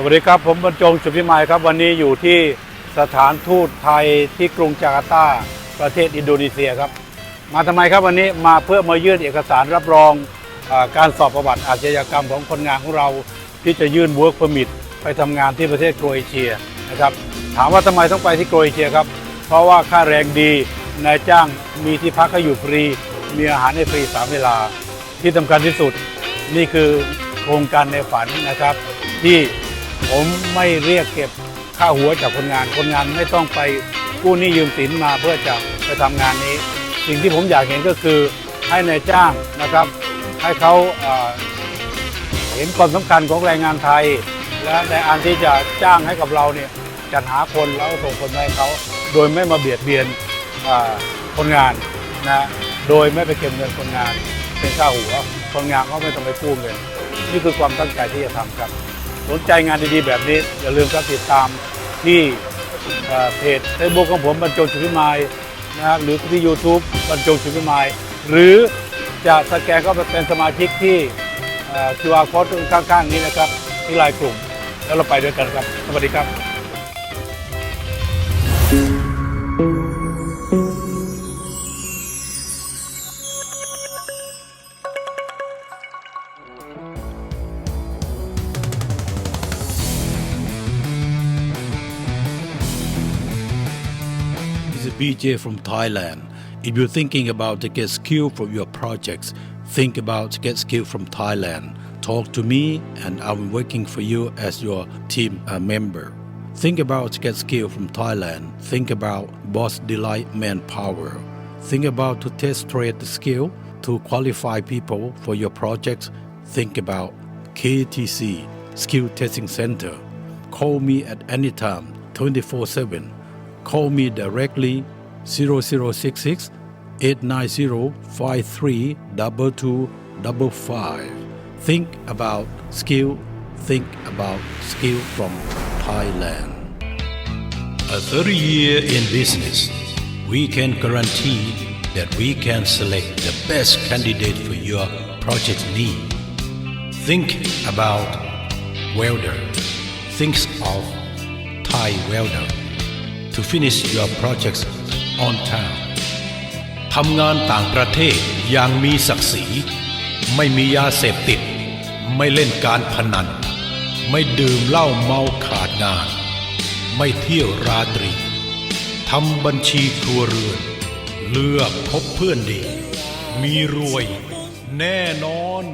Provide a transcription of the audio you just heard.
สวัสดีครับ ผมบรรจงสุพิมายครับ วันนี้อยู่ที่สถานทูตไทยที่กรุงจาการ์ตา ประเทศอินโดนีเซียครับ มาทำไมครับวันนี้มาเพื่อมายื่นเอกสารรับรองอการสอบประวัติอาชญากรรมของคนงานของเรา ที่จะยื่น work permit ไปทำงานที่ประเทศโครเอเชียนะครับ ถามว่าทำไมต้องไปที่โครเอเชียครับ เพราะว่าค่าแรงดีนายจ้างมีที่พักให้อยู่ฟรี มีอาหารให้ฟรีสามเวลา ที่สำคัญที่สุดนี่คือโครงการในฝันนะครับที่ ผมไม่เรียกเก็บค่าหัวจากคนงาน คนงานไม่ต้องไปกู้หนี้ยืมสินมาเพื่อจะไปทำงานนี้ สิ่งที่ผมอยากเห็นก็คือให้ในายจ้างนะครับ ให้เขาเอ่อเห็นความสำคัญของแรงงานไทย และในอันที่จะจ้างให้กับเราเนี่ยจัดหาคนแล้วส่งคนให้เขาโดยไม่มาเบียดเบียนคนงานนะโดยไม่ไปเก็บเงินคนงานเป็นค่าหัวคนงานก็ไม่ต้องไปกู้เงินนี่คือความตั้งใจที่จะทำครับ สนใจงานดีๆแบบนี้ อย่าลืมครับติดตามที่เพจเฟซบุ๊กของผมบรรจงชุพิมายนะครับหรือที่ YouTube บรรจงชุพิมาย หรือจะสแกนเข้าไปเป็นสมาชิกที่เอ่อ QR code ข้างๆนี้นะครับที่ไลน์กลุ่ม แล้วเราไปด้วยกันครับ สวัสดีครับ BJ from Thailand. If you're thinking about to get skill for your projects, think about get skill from Thailand. Talk to me and I'm working for you as your team uh, member. Think about get skill from Thailand. Think about boss delight manpower. Think about to test trade the skill to qualify people for your projects. Think about KTC Skill Testing Center. Call me at any time 24 7 call me directly 0066 890 532255. Think about skill, think about skill from Thailand. A 30 year in business, we can guarantee that we can select the best candidate for your project need. Think about welder. Think of Thai welder to finish your projects on time ทำงานต่างประเทศอย่างมีศักดิ์ศรี ไม่มียาเสพติด ไม่เล่นการพนัน ไม่ดื่มเหล้าเมาขาดงาน ไม่เที่ยวราตรีทำบัญชีครัวเรือน เลือกพบเพื่อนดี มีรวยแน่นอน